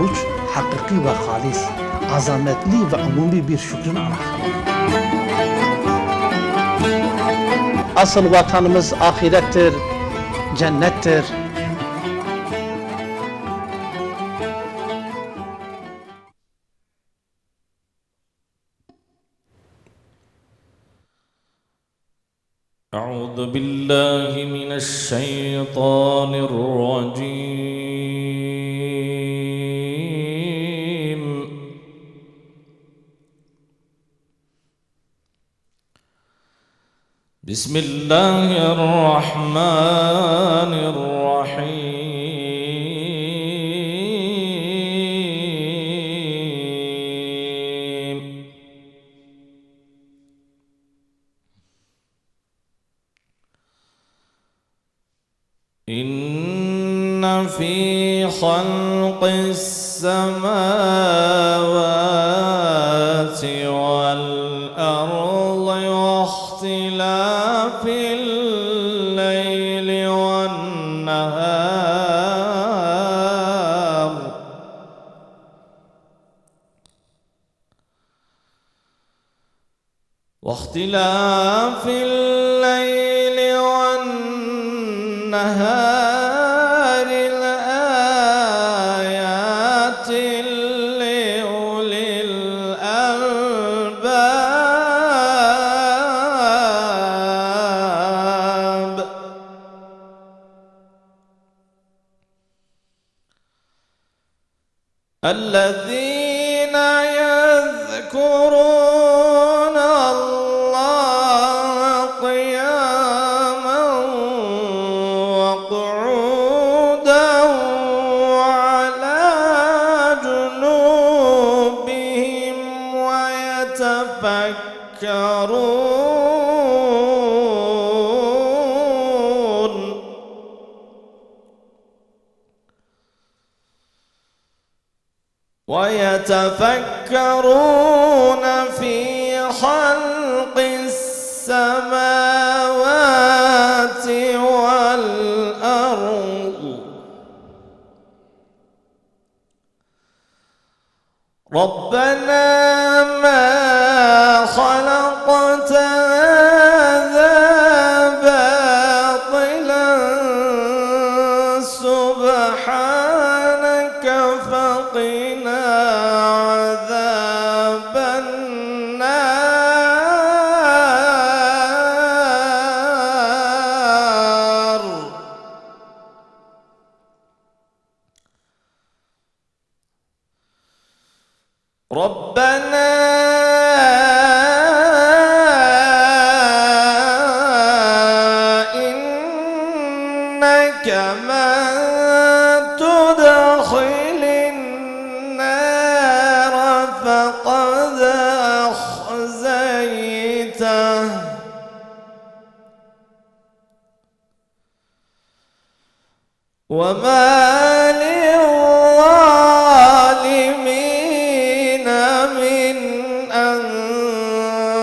oruç hakiki ve halis, azametli ve umumi bir şükrün anahtarıdır. Asıl vatanımız ahirettir, cennettir. أعوذ بالله من الشيطان الرجيم بسم الله الرحمن الرحيم. إن في خلق السماوات يذكرون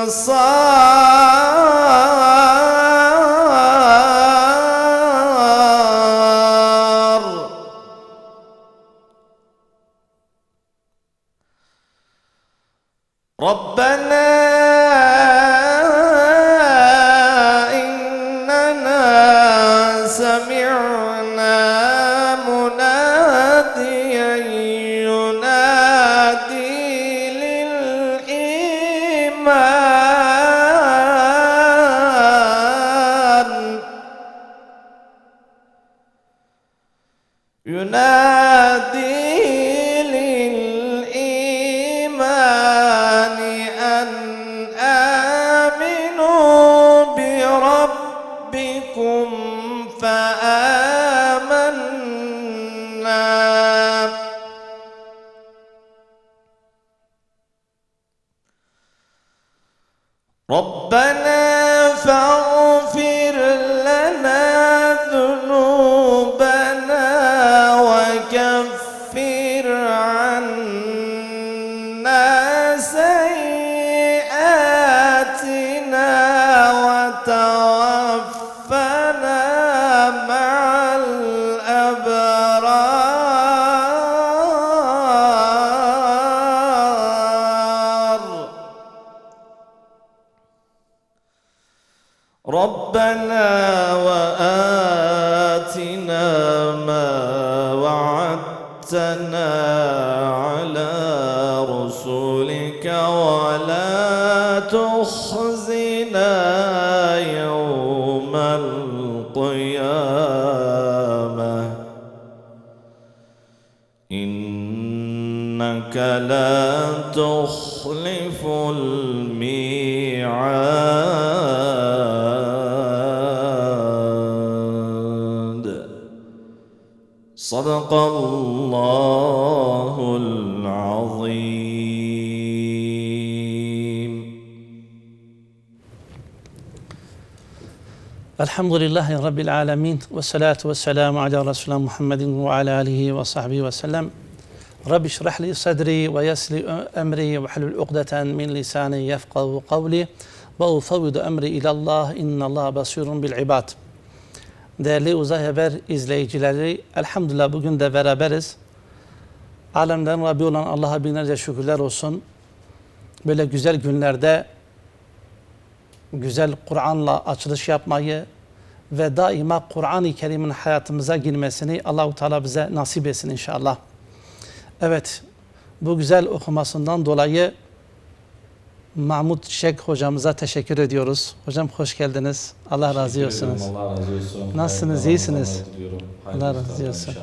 الأنصار السَّمَاءِ تخزنا يوم القيامة. إنك لا تخلف الميعاد. صدق الله Elhamdülillahi Rabbil alemin ve salatu ve selamu ala Resulullah Muhammedin ve ala alihi ve sahbihi ve sellem. Rabbi şrah li sadri ve yesli emri ve hlul uqdeten min lisani yefqahu kavli ve ufavvidu emri ilallah innallah basirun bil ibad. Değerli Uzay Haber izleyicileri, elhamdülillah bugün de beraberiz. Alemden Rabbi olan Allah'a binlerce şükürler olsun. Böyle güzel günlerde güzel Kur'an'la açılış yapmayı ve daima Kur'an-ı Kerim'in hayatımıza girmesini Allahu Teala bize nasip etsin inşallah. Evet, bu güzel okumasından dolayı Mahmut Şek hocamıza teşekkür ediyoruz. Hocam hoş geldiniz. Allah razı olsun. Allah razı olsun. Nasılsınız, Hayırlı iyisiniz? Allah razı olsun.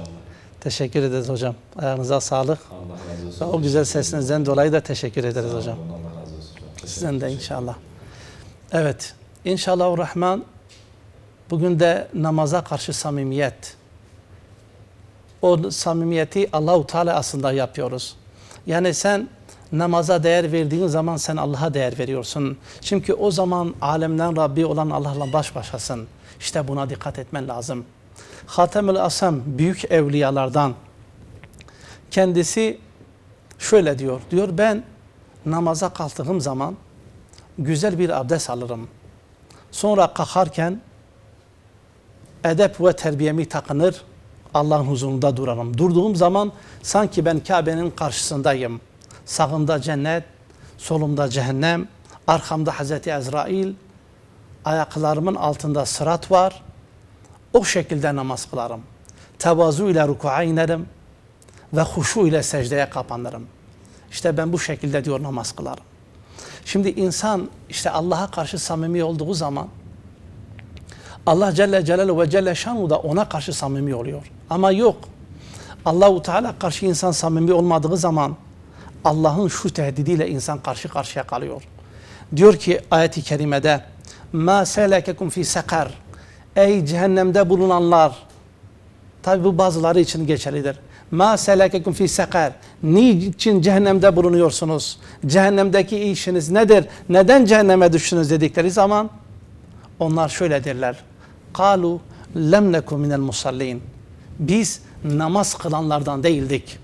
Teşekkür ederiz hocam. Ayağınıza sağlık. Allah razı olsun. O güzel sesinizden dolayı da teşekkür ederiz hocam. Allah razı olsun. Sizden de inşallah. Evet. İnşallah Rahman bugün de namaza karşı samimiyet. O samimiyeti Allahu Teala aslında yapıyoruz. Yani sen namaza değer verdiğin zaman sen Allah'a değer veriyorsun. Çünkü o zaman alemden Rabbi olan Allah'la baş başasın. İşte buna dikkat etmen lazım. Hatemül Asam büyük evliyalardan kendisi şöyle diyor. Diyor ben namaza kalktığım zaman güzel bir abdest alırım. Sonra kalkarken edep ve terbiyemi takınır, Allah'ın huzurunda durarım. Durduğum zaman sanki ben Kabe'nin karşısındayım. Sağımda cennet, solumda cehennem, arkamda Hazreti Ezrail, ayaklarımın altında sırat var. O şekilde namaz kılarım. Tevazu ile ruku'a inerim ve huşu ile secdeye kapanırım. İşte ben bu şekilde diyor namaz kılarım. Şimdi insan işte Allah'a karşı samimi olduğu zaman Allah Celle Celaluhu ve Celle Şanu da ona karşı samimi oluyor. Ama yok. Allahu Teala karşı insan samimi olmadığı zaman Allah'ın şu tehdidiyle insan karşı karşıya kalıyor. Diyor ki ayet-i kerimede ma selekekum fi sekar ey cehennemde bulunanlar tabi bu bazıları için geçerlidir. Ma selekekum fi sekar niçin cehennemde bulunuyorsunuz? Cehennemdeki işiniz nedir? Neden cehenneme düştünüz dedikleri zaman onlar şöyle derler. Kalu lem neku minel musallin. Biz namaz kılanlardan değildik.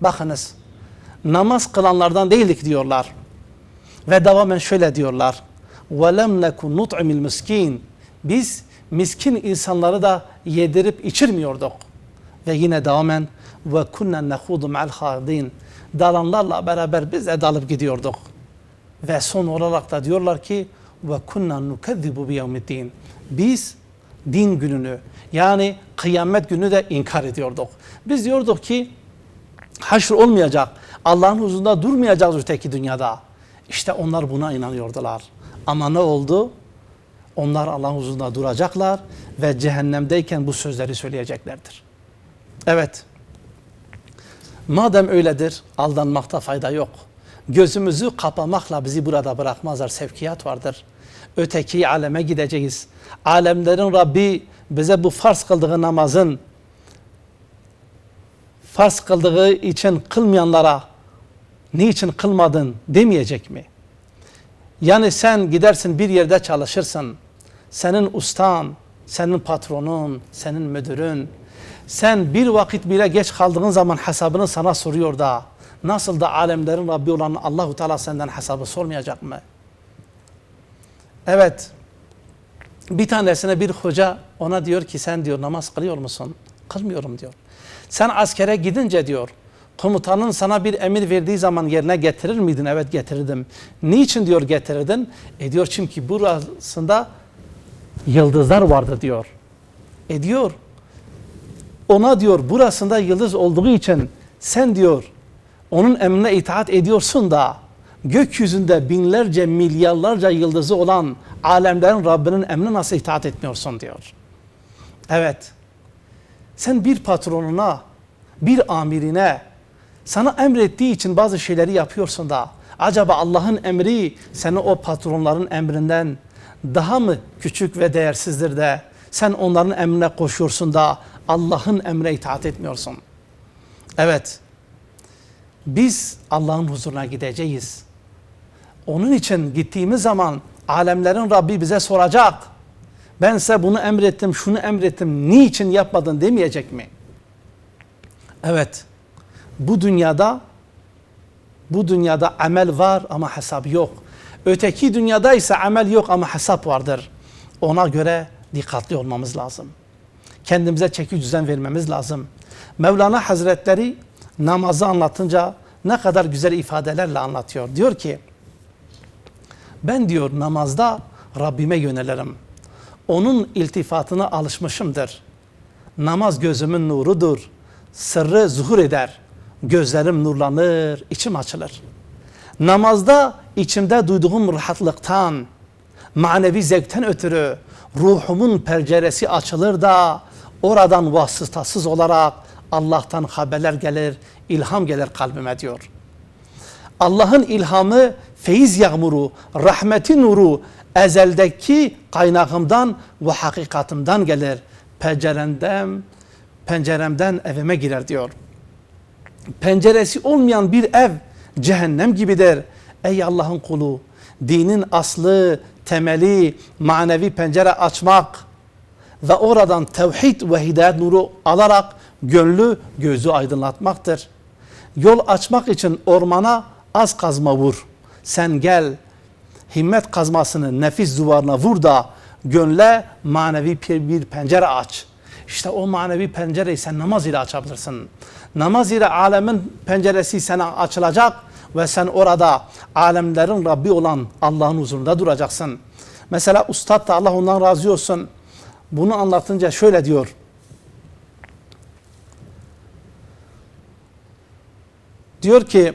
Bakınız namaz kılanlardan değildik diyorlar. Ve devamen şöyle diyorlar. وَلَمْ نَكُنْ نُطْعِمِ الْمِسْكِينَ Biz miskin insanları da yedirip içirmiyorduk. Ve yine devamen ve kunna nahudu ma'al khadin. Dalanlarla beraber biz de dalıp gidiyorduk. Ve son olarak da diyorlar ki ve kunna nukezzibu bi yevmiddin. Biz din gününü yani kıyamet günü de inkar ediyorduk. Biz diyorduk ki haşr olmayacak. Allah'ın huzurunda durmayacağız öteki dünyada. İşte onlar buna inanıyordular. Ama ne oldu? Onlar Allah'ın huzurunda duracaklar ve cehennemdeyken bu sözleri söyleyeceklerdir. Evet. Madem öyledir, aldanmakta fayda yok. Gözümüzü kapamakla bizi burada bırakmazlar. Sevkiyat vardır. Öteki aleme gideceğiz. Alemlerin Rabbi bize bu farz kıldığı namazın farz kıldığı için kılmayanlara niçin kılmadın demeyecek mi? Yani sen gidersin bir yerde çalışırsın. Senin ustan, senin patronun, senin müdürün. Sen bir vakit bile geç kaldığın zaman hesabını sana soruyor da nasıl da alemlerin Rabbi olan Allahu Teala senden hesabı sormayacak mı? Evet. Bir tanesine bir hoca ona diyor ki sen diyor namaz kılıyor musun? Kılmıyorum diyor. Sen askere gidince diyor komutanın sana bir emir verdiği zaman yerine getirir miydin? Evet getirirdim. Niçin diyor getirirdin? E diyor çünkü burasında yıldızlar vardı diyor. E diyor ona diyor burasında yıldız olduğu için sen diyor onun emrine itaat ediyorsun da gökyüzünde binlerce milyarlarca yıldızı olan alemlerin Rabbinin emrine nasıl itaat etmiyorsun diyor. Evet. Sen bir patronuna, bir amirine sana emrettiği için bazı şeyleri yapıyorsun da acaba Allah'ın emri seni o patronların emrinden daha mı küçük ve değersizdir de sen onların emrine koşuyorsun da Allah'ın emrine itaat etmiyorsun. Evet. Biz Allah'ın huzuruna gideceğiz. Onun için gittiğimiz zaman alemlerin Rabbi bize soracak. Ben size bunu emrettim, şunu emrettim, niçin yapmadın demeyecek mi? Evet. Bu dünyada bu dünyada amel var ama hesap yok. Öteki dünyada ise amel yok ama hesap vardır. Ona göre dikkatli olmamız lazım. Kendimize çeki düzen vermemiz lazım. Mevlana Hazretleri namazı anlatınca ne kadar güzel ifadelerle anlatıyor. Diyor ki ben diyor namazda Rabbime yönelirim. Onun iltifatına alışmışımdır. Namaz gözümün nurudur. Sırrı zuhur eder. Gözlerim nurlanır, içim açılır. Namazda içimde duyduğum rahatlıktan, manevi zevkten ötürü ruhumun penceresi açılır da oradan vasıtasız olarak Allah'tan haberler gelir, ilham gelir kalbime diyor. Allah'ın ilhamı, feyiz yağmuru, rahmeti nuru ezeldeki kaynağımdan ve hakikatımdan gelir. Penceremden, penceremden evime girer diyor. Penceresi olmayan bir ev cehennem gibidir. Ey Allah'ın kulu, dinin aslı, temeli, manevi pencere açmak ve oradan tevhid ve hidayet nuru alarak gönlü gözü aydınlatmaktır. Yol açmak için ormana az kazma vur. Sen gel himmet kazmasını nefis duvarına vur da gönle manevi bir pencere aç. İşte o manevi pencereyi sen namaz ile açabilirsin. Namaz ile alemin penceresi sana açılacak ve sen orada alemlerin Rabbi olan Allah'ın huzurunda duracaksın. Mesela ustad da Allah ondan razı olsun. Bunu anlatınca şöyle diyor. Diyor ki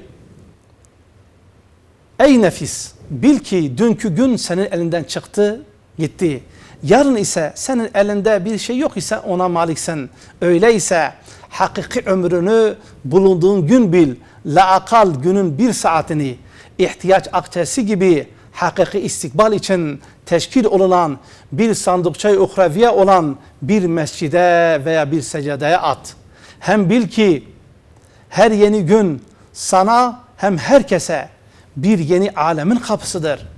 Ey nefis bil ki dünkü gün senin elinden çıktı gitti. Yarın ise senin elinde bir şey yok ise ona maliksen. Öyleyse hakiki ömrünü bulunduğun gün bil. Laakal günün bir saatini ihtiyaç akçesi gibi hakiki istikbal için teşkil olunan bir sandıkçayı uhreviye olan bir mescide veya bir secdeye at. Hem bil ki her yeni gün sana hem herkese bir yeni alemin kapısıdır.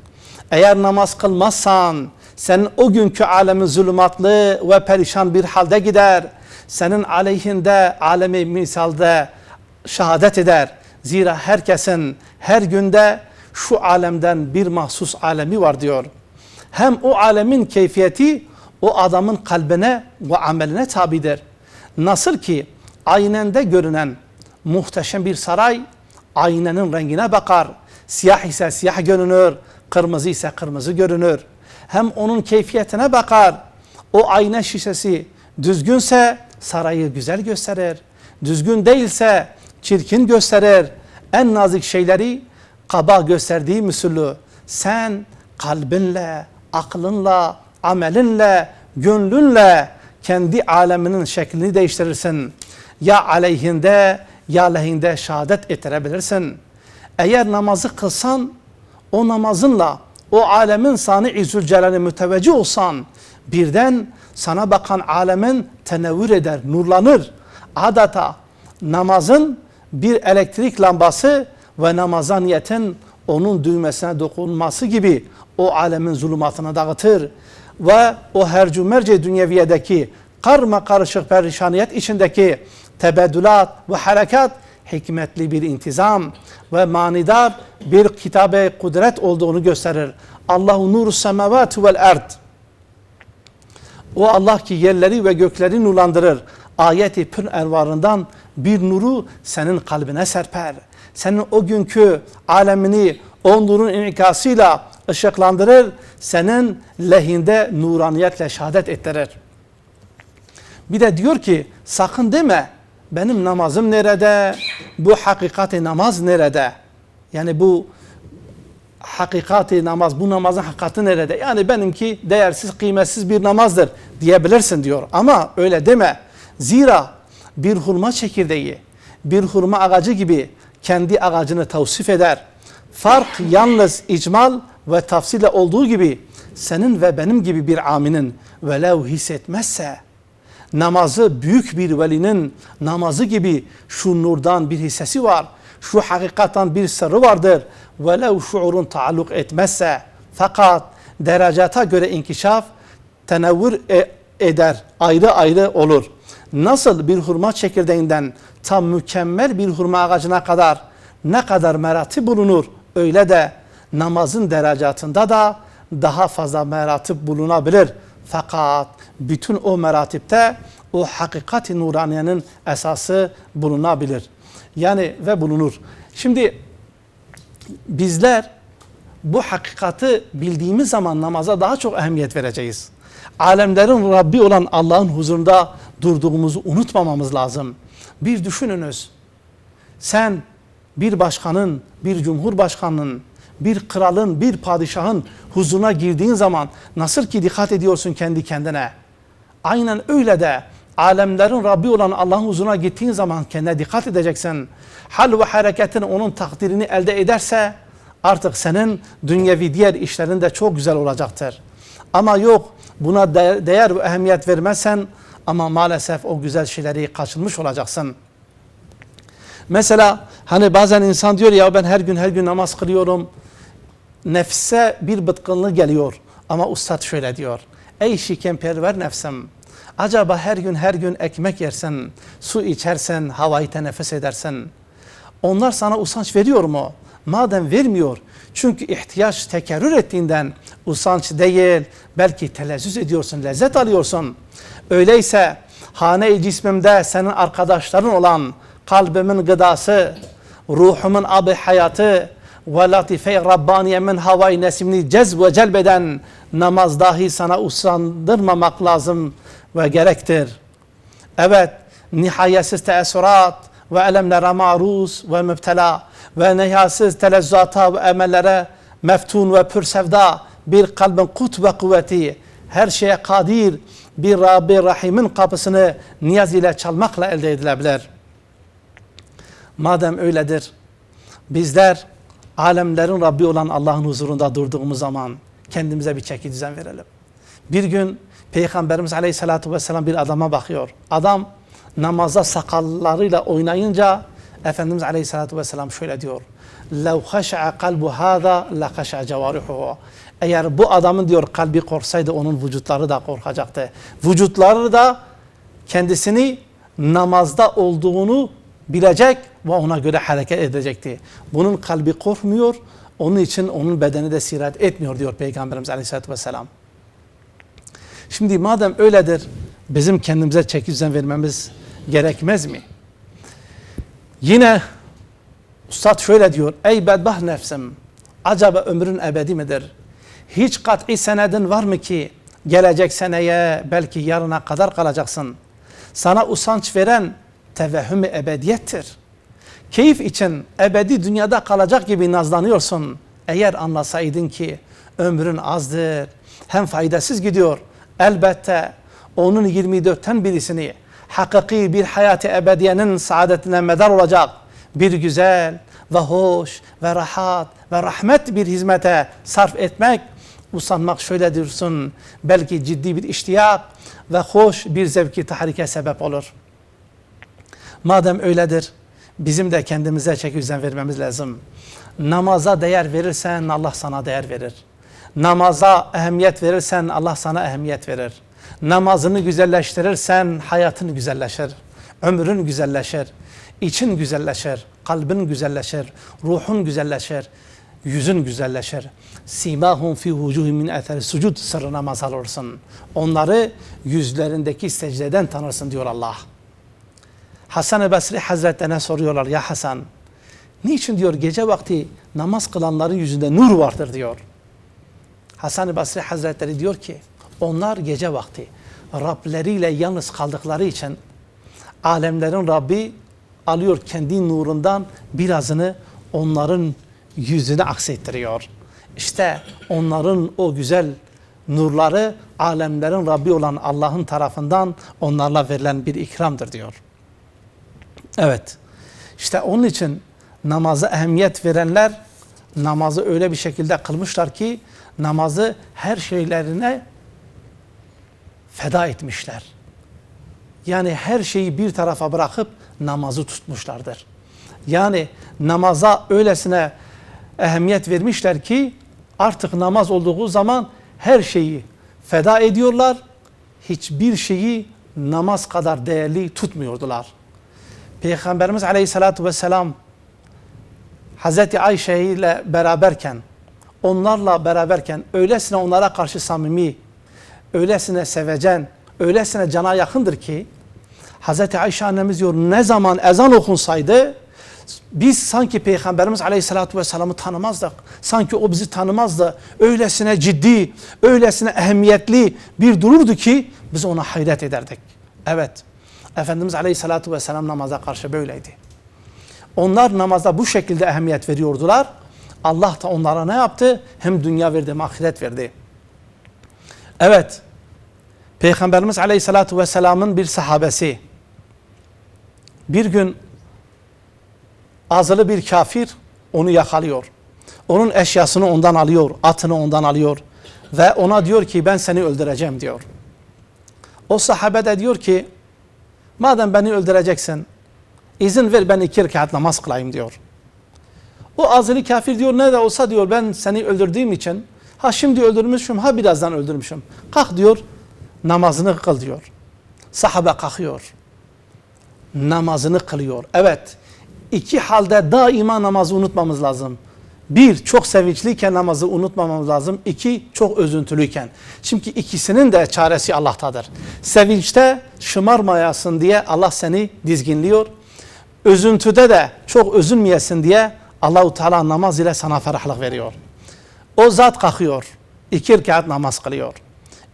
Eğer namaz kılmazsan senin o günkü alemin zulümatlı ve perişan bir halde gider. Senin aleyhinde alemi misalde şehadet eder. Zira herkesin her günde şu alemden bir mahsus alemi var diyor. Hem o alemin keyfiyeti o adamın kalbine ve ameline tabidir. Nasıl ki aynende görünen muhteşem bir saray aynenin rengine bakar. Siyah ise siyah görünür, kırmızı ise kırmızı görünür. Hem onun keyfiyetine bakar. O ayna şişesi düzgünse sarayı güzel gösterir. Düzgün değilse çirkin gösterir. En nazik şeyleri kaba gösterdiği müsülü sen kalbinle, aklınla, amelinle, gönlünle kendi aleminin şeklini değiştirirsin. Ya aleyhinde ya lehinde şehadet ettirebilirsin. Eğer namazı kılsan o namazınla o alemin sani zülcelali müteveccih olsan birden sana bakan alemin tenevvür eder, nurlanır. Adeta namazın bir elektrik lambası ve namaza niyetin onun düğmesine dokunması gibi o alemin zulümatını dağıtır. Ve o hercü merci dünyeviyedeki karma karışık perişaniyet içindeki tebeddülat ve harekat hikmetli bir intizam ve manidar bir kitabe kudret olduğunu gösterir. Allahu nuru semavat vel erd. O Allah ki yerleri ve gökleri nurlandırır. Ayeti pür ervarından bir nuru senin kalbine serper. Senin o günkü alemini o nurun inikasıyla ışıklandırır, senin lehinde nuraniyetle şehadet ettirir. Bir de diyor ki sakın deme benim namazım nerede? Bu hakikati namaz nerede? Yani bu hakikati namaz, bu namazın hakikati nerede? Yani benimki değersiz, kıymetsiz bir namazdır diyebilirsin diyor. Ama öyle deme. Zira bir hurma çekirdeği, bir hurma ağacı gibi kendi ağacını tavsif eder. Fark yalnız icmal ve tafsile olduğu gibi senin ve benim gibi bir aminin velev hissetmezse namazı büyük bir velinin namazı gibi şu nurdan bir hissesi var. Şu hakikattan bir sırrı vardır. Velev şuurun taalluk etmezse fakat derecata göre inkişaf tenevvür e- eder. Ayrı ayrı olur. Nasıl bir hurma çekirdeğinden tam mükemmel bir hurma ağacına kadar ne kadar merati bulunur öyle de namazın derecatında da daha fazla meratip bulunabilir. Fakat bütün o meratipte o hakikati nuraniyenin esası bulunabilir. Yani ve bulunur. Şimdi bizler bu hakikati bildiğimiz zaman namaza daha çok ehemmiyet vereceğiz. Alemlerin Rabbi olan Allah'ın huzurunda durduğumuzu unutmamamız lazım. Bir düşününüz. Sen bir başkanın, bir cumhurbaşkanının, bir kralın, bir padişahın huzuruna girdiğin zaman nasıl ki dikkat ediyorsun kendi kendine. Aynen öyle de alemlerin Rabbi olan Allah'ın huzuruna gittiğin zaman kendine dikkat edeceksin. Hal ve hareketin onun takdirini elde ederse artık senin dünyevi diğer işlerin de çok güzel olacaktır. Ama yok buna değer, ve ehemmiyet vermezsen ama maalesef o güzel şeyleri kaçırmış olacaksın. Mesela hani bazen insan diyor ya ben her gün her gün namaz kılıyorum. Nefse bir bıtkınlık geliyor. Ama ustad şöyle diyor. Ey şikenperver nefsim. Acaba her gün her gün ekmek yersen, su içersen, havayı teneffüs edersen. Onlar sana usanç veriyor mu? Madem vermiyor. Çünkü ihtiyaç tekerrür ettiğinden usanç değil, belki telezzüz ediyorsun, lezzet alıyorsun. Öyleyse hane-i cismimde senin arkadaşların olan kalbimin gıdası, ruhumun abi hayatı ve latife-i Rabbaniyemin havai nesimini cezb ve celbeden namaz dahi sana usandırmamak lazım ve gerektir. Evet, nihayetsiz teessürat ve elemlere maruz ve müptela ve nihayetsiz telezzata ve emellere meftun ve pür sevda bir kalbin kut ve kuvveti her şeye kadir bir Rabbi Rahim'in kapısını niyaz ile çalmakla elde edilebilir. Madem öyledir, bizler alemlerin Rabbi olan Allah'ın huzurunda durduğumuz zaman kendimize bir çeki düzen verelim. Bir gün Peygamberimiz Aleyhisselatü Vesselam bir adama bakıyor. Adam namaza sakallarıyla oynayınca Efendimiz Aleyhisselatü Vesselam şöyle diyor. لَوْ خَشَعَ قَلْبُ هَذَا لَخَشَعَ جَوَارِحُهُ eğer bu adamın diyor kalbi korksaydı onun vücutları da korkacaktı. Vücutları da kendisini namazda olduğunu bilecek ve ona göre hareket edecekti. Bunun kalbi korkmuyor, onun için onun bedeni de sirat etmiyor diyor Peygamberimiz Aleyhisselatü Vesselam. Şimdi madem öyledir, bizim kendimize çeki düzen vermemiz gerekmez mi? Yine Ustad şöyle diyor, ey bedbah nefsim, acaba ömrün ebedi midir? Hiç kat'i senedin var mı ki gelecek seneye belki yarına kadar kalacaksın? Sana usanç veren tevehhüm-i ebediyettir. Keyif için ebedi dünyada kalacak gibi nazlanıyorsun. Eğer anlasaydın ki ömrün azdır, hem faydasız gidiyor. Elbette onun 24'ten birisini hakiki bir hayatı ebediyenin saadetine medar olacak bir güzel ve hoş ve rahat ve rahmet bir hizmete sarf etmek, usanmak şöyle diyorsun, belki ciddi bir iştiyak ve hoş bir zevki tahrike sebep olur. Madem öyledir, bizim de kendimize çeki düzen vermemiz lazım. Namaza değer verirsen Allah sana değer verir. Namaza ehemmiyet verirsen Allah sana ehemmiyet verir. Namazını güzelleştirirsen hayatın güzelleşir. Ömrün güzelleşir. için güzelleşir. Kalbin güzelleşir. Ruhun güzelleşir. Yüzün güzelleşir. Simahum fi vucuhi min eter sucud sırrına mazhar olursun. Onları yüzlerindeki secdeden tanırsın diyor Allah. Hasan-ı Basri Hazretlerine soruyorlar ya Hasan niçin diyor gece vakti namaz kılanların yüzünde nur vardır diyor. Hasan-ı Basri Hazretleri diyor ki onlar gece vakti Rableriyle yalnız kaldıkları için alemlerin Rabbi alıyor kendi nurundan birazını onların yüzüne aksettiriyor. İşte onların o güzel nurları alemlerin Rabbi olan Allah'ın tarafından onlarla verilen bir ikramdır diyor. Evet. İşte onun için namaza ehemmiyet verenler namazı öyle bir şekilde kılmışlar ki namazı her şeylerine feda etmişler. Yani her şeyi bir tarafa bırakıp namazı tutmuşlardır. Yani namaza öylesine ehemmiyet vermişler ki artık namaz olduğu zaman her şeyi feda ediyorlar. Hiçbir şeyi namaz kadar değerli tutmuyordular. Peygamberimiz Aleyhisselatü Vesselam Hazreti Ayşe ile beraberken onlarla beraberken öylesine onlara karşı samimi, öylesine sevecen, öylesine cana yakındır ki Hazreti Ayşe annemiz diyor ne zaman ezan okunsaydı biz sanki Peygamberimiz Aleyhisselatü Vesselam'ı tanımazdık. Sanki o bizi tanımazdı. Öylesine ciddi, öylesine ehemmiyetli bir dururdu ki biz ona hayret ederdik. Evet, Efendimiz Aleyhisselatü Vesselam namaza karşı böyleydi. Onlar namazda bu şekilde ehemmiyet veriyordular. Allah da onlara ne yaptı? Hem dünya verdi hem ahiret verdi. Evet, Peygamberimiz Aleyhisselatü Vesselam'ın bir sahabesi bir gün azılı bir kafir onu yakalıyor. Onun eşyasını ondan alıyor, atını ondan alıyor ve ona diyor ki ben seni öldüreceğim diyor. O sahabe de diyor ki madem beni öldüreceksin izin ver ben iki rekat namaz kılayım diyor. O azılı kafir diyor ne de olsa diyor ben seni öldürdüğüm için ha şimdi öldürmüşüm ha birazdan öldürmüşüm. Kalk diyor namazını kıl diyor. Sahabe kalkıyor. Namazını kılıyor. Evet iki halde daima namazı unutmamız lazım. Bir, çok sevinçliyken namazı unutmamamız lazım. İki, çok üzüntülüyken. Çünkü ikisinin de çaresi Allah'tadır. Sevinçte şımarmayasın diye Allah seni dizginliyor. Üzüntüde de çok üzülmeyesin diye Allahu Teala namaz ile sana ferahlık veriyor. O zat kalkıyor. iki rekat namaz kılıyor.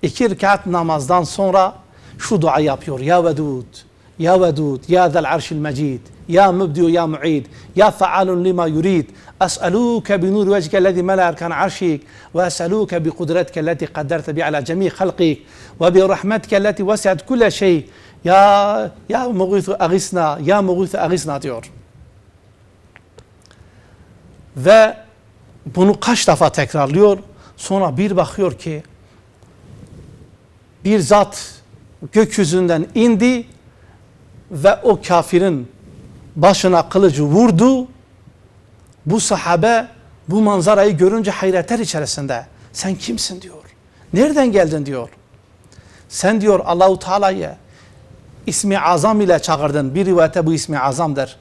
İki rekat namazdan sonra şu dua yapıyor. Ya Vedud, Ya Vedud, Ya Zel Arşil Mecid, Ya Mübdiu, Ya Mu'id, Ya Fa'alun Lima Yurid, أسألوك بنور وجهك الذي ملأ أركان عرشك وأسألوك بقدرتك التي قدرت بها على جميع خلقك وبرحمتك التي وسعت كل شيء يا يا مغيث أغثنا يا مغيث أغثنا diyor. Ve bunu kaç defa tekrarlıyor. Sonra bir bakıyor ki bir zat gökyüzünden indi ve o kafirin başına kılıcı vurdu. Bu sahabe bu manzarayı görünce hayretler içerisinde. Sen kimsin diyor. Nereden geldin diyor. Sen diyor Allahu Teala'yı ismi azam ile çağırdın. Bir rivayete bu ismi azamdır.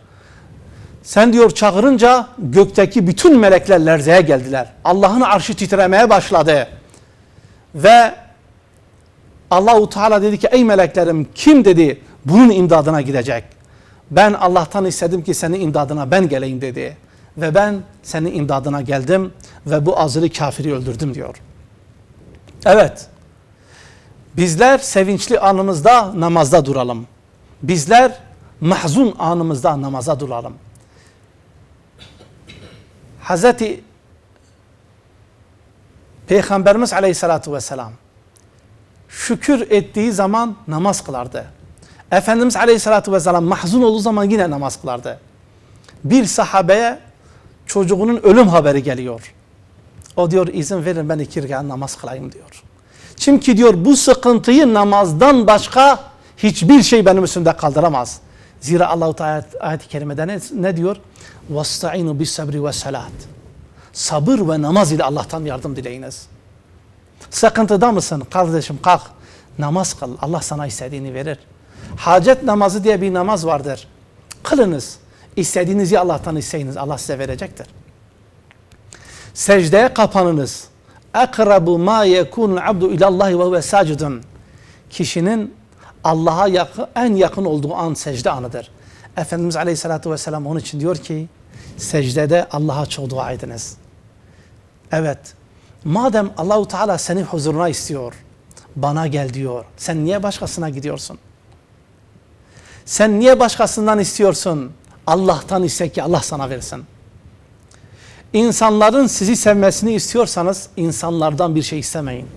Sen diyor çağırınca gökteki bütün melekler lerzeye geldiler. Allah'ın arşı titremeye başladı. Ve Allahu Teala dedi ki ey meleklerim kim dedi bunun imdadına gidecek. Ben Allah'tan istedim ki senin imdadına ben geleyim dedi. Ve ben senin imdadına geldim ve bu azılı kafiri öldürdüm diyor. Evet. Bizler sevinçli anımızda namazda duralım. Bizler mahzun anımızda namaza duralım. Hazreti Peygamberimiz Aleyhisselatü Vesselam şükür ettiği zaman namaz kılardı. Efendimiz Aleyhisselatü Vesselam mahzun olduğu zaman yine namaz kılardı. Bir sahabeye çocuğunun ölüm haberi geliyor. O diyor izin verin ben iki rekat namaz kılayım diyor. Çünkü diyor bu sıkıntıyı namazdan başka hiçbir şey benim üstümde kaldıramaz. Zira Allah-u Teala ayet-i kerimede ne, ne diyor? وَاسْتَعِينُ بِالسَّبْرِ وَالسَّلَاتِ Sabır ve namaz ile Allah'tan yardım dileyiniz. Sıkıntıda mısın? Kardeşim kalk. Namaz kıl. Allah sana istediğini verir. Hacet namazı diye bir namaz vardır. Kılınız. İstediğinizi Allah'tan isteyiniz. Allah size verecektir. Secdeye kapanınız. Akrabu ma yekunul abdu ilallahi ve huve sacidun. Kişinin Allah'a yakın, en yakın olduğu an secde anıdır. Efendimiz Aleyhisselatü Vesselam onun için diyor ki secdede Allah'a çok dua ediniz. Evet. Madem Allahu Teala seni huzuruna istiyor, bana gel diyor. Sen niye başkasına gidiyorsun? Sen niye başkasından istiyorsun? Allah'tan iste ki Allah sana versin. İnsanların sizi sevmesini istiyorsanız insanlardan bir şey istemeyin.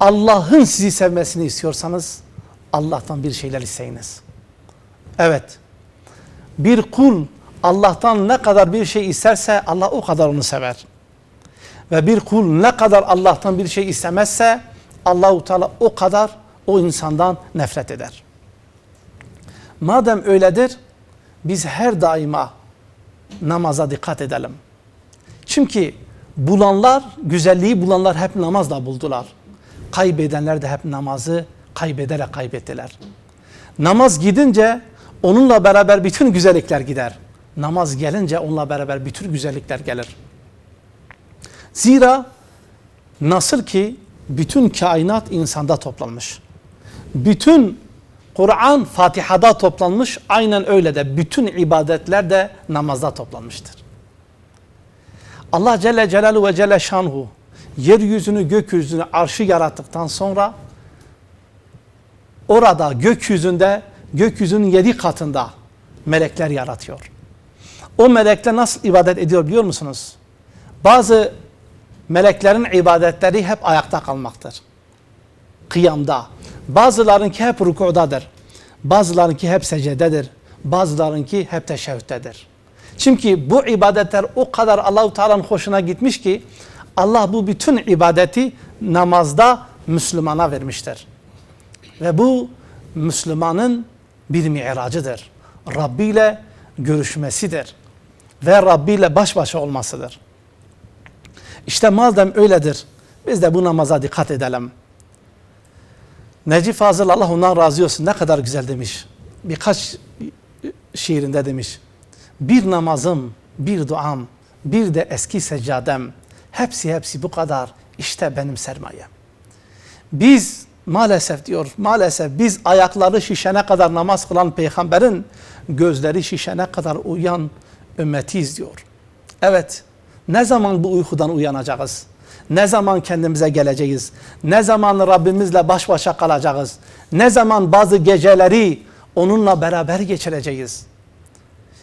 Allah'ın sizi sevmesini istiyorsanız Allah'tan bir şeyler isteyiniz. Evet. Bir kul Allah'tan ne kadar bir şey isterse Allah o kadar onu sever. Ve bir kul ne kadar Allah'tan bir şey istemezse Allahu Teala o kadar o insandan nefret eder. Madem öyledir biz her daima namaza dikkat edelim. Çünkü bulanlar, güzelliği bulanlar hep namazla buldular. Kaybedenler de hep namazı kaybederek kaybettiler. Namaz gidince onunla beraber bütün güzellikler gider. Namaz gelince onunla beraber bütün güzellikler gelir. Zira nasıl ki bütün kainat insanda toplanmış. Bütün Kur'an Fatiha'da toplanmış. Aynen öyle de bütün ibadetler de namazda toplanmıştır. Allah Celle Celaluhu ve Celle Şanhu yeryüzünü gökyüzünü arşı yarattıktan sonra orada gökyüzünde gökyüzünün yedi katında melekler yaratıyor. O melekler nasıl ibadet ediyor biliyor musunuz? Bazı meleklerin ibadetleri hep ayakta kalmaktır. Kıyamda. Bazılarınki hep rükudadır. Bazılarınki hep secededir. Bazılarınki hep teşehhüttedir. Çünkü bu ibadetler o kadar Allahu Teala'nın hoşuna gitmiş ki Allah bu bütün ibadeti namazda Müslümana vermiştir. Ve bu Müslümanın bir mi'racıdır. Rabbi ile görüşmesidir. Ve Rabbi ile baş başa olmasıdır. İşte madem öyledir biz de bu namaza dikkat edelim. Necip Fazıl Allah ondan razı olsun ne kadar güzel demiş. Birkaç şiirinde demiş. Bir namazım, bir duam, bir de eski seccadem. Hepsi hepsi bu kadar. İşte benim sermayem. Biz maalesef diyor, maalesef biz ayakları şişene kadar namaz kılan peygamberin gözleri şişene kadar uyan ümmetiyiz diyor. Evet, ne zaman bu uykudan uyanacağız? Ne zaman kendimize geleceğiz? Ne zaman Rabbimizle baş başa kalacağız? Ne zaman bazı geceleri onunla beraber geçireceğiz?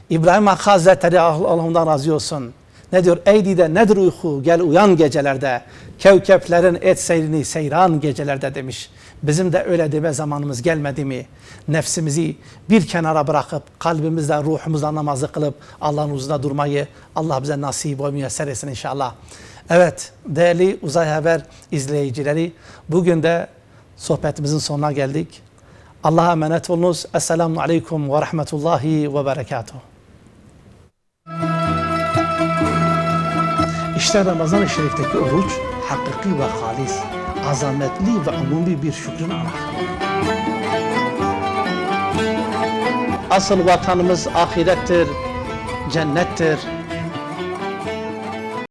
İbrahim Hakkı Hazretleri Allah ondan razı olsun. Ne diyor? Ey dide nedir uyku? Gel uyan gecelerde. Kevkeplerin et seyrini seyran gecelerde demiş. Bizim de öyle deme zamanımız gelmedi mi? Nefsimizi bir kenara bırakıp kalbimizle, ruhumuzla namazı kılıp Allah'ın huzurunda durmayı Allah bize nasip ve müyesser etsin inşallah. Evet değerli Uzay Haber izleyicileri bugün de sohbetimizin sonuna geldik. Allah'a emanet olunuz. Esselamu Aleyküm ve Rahmetullahi ve Berekatuhu. İşte Ramazan-ı Şerif'teki oruç hakiki ve halis, azametli ve umumi bir şükrün anahtarı. Asıl vatanımız ahirettir, cennettir.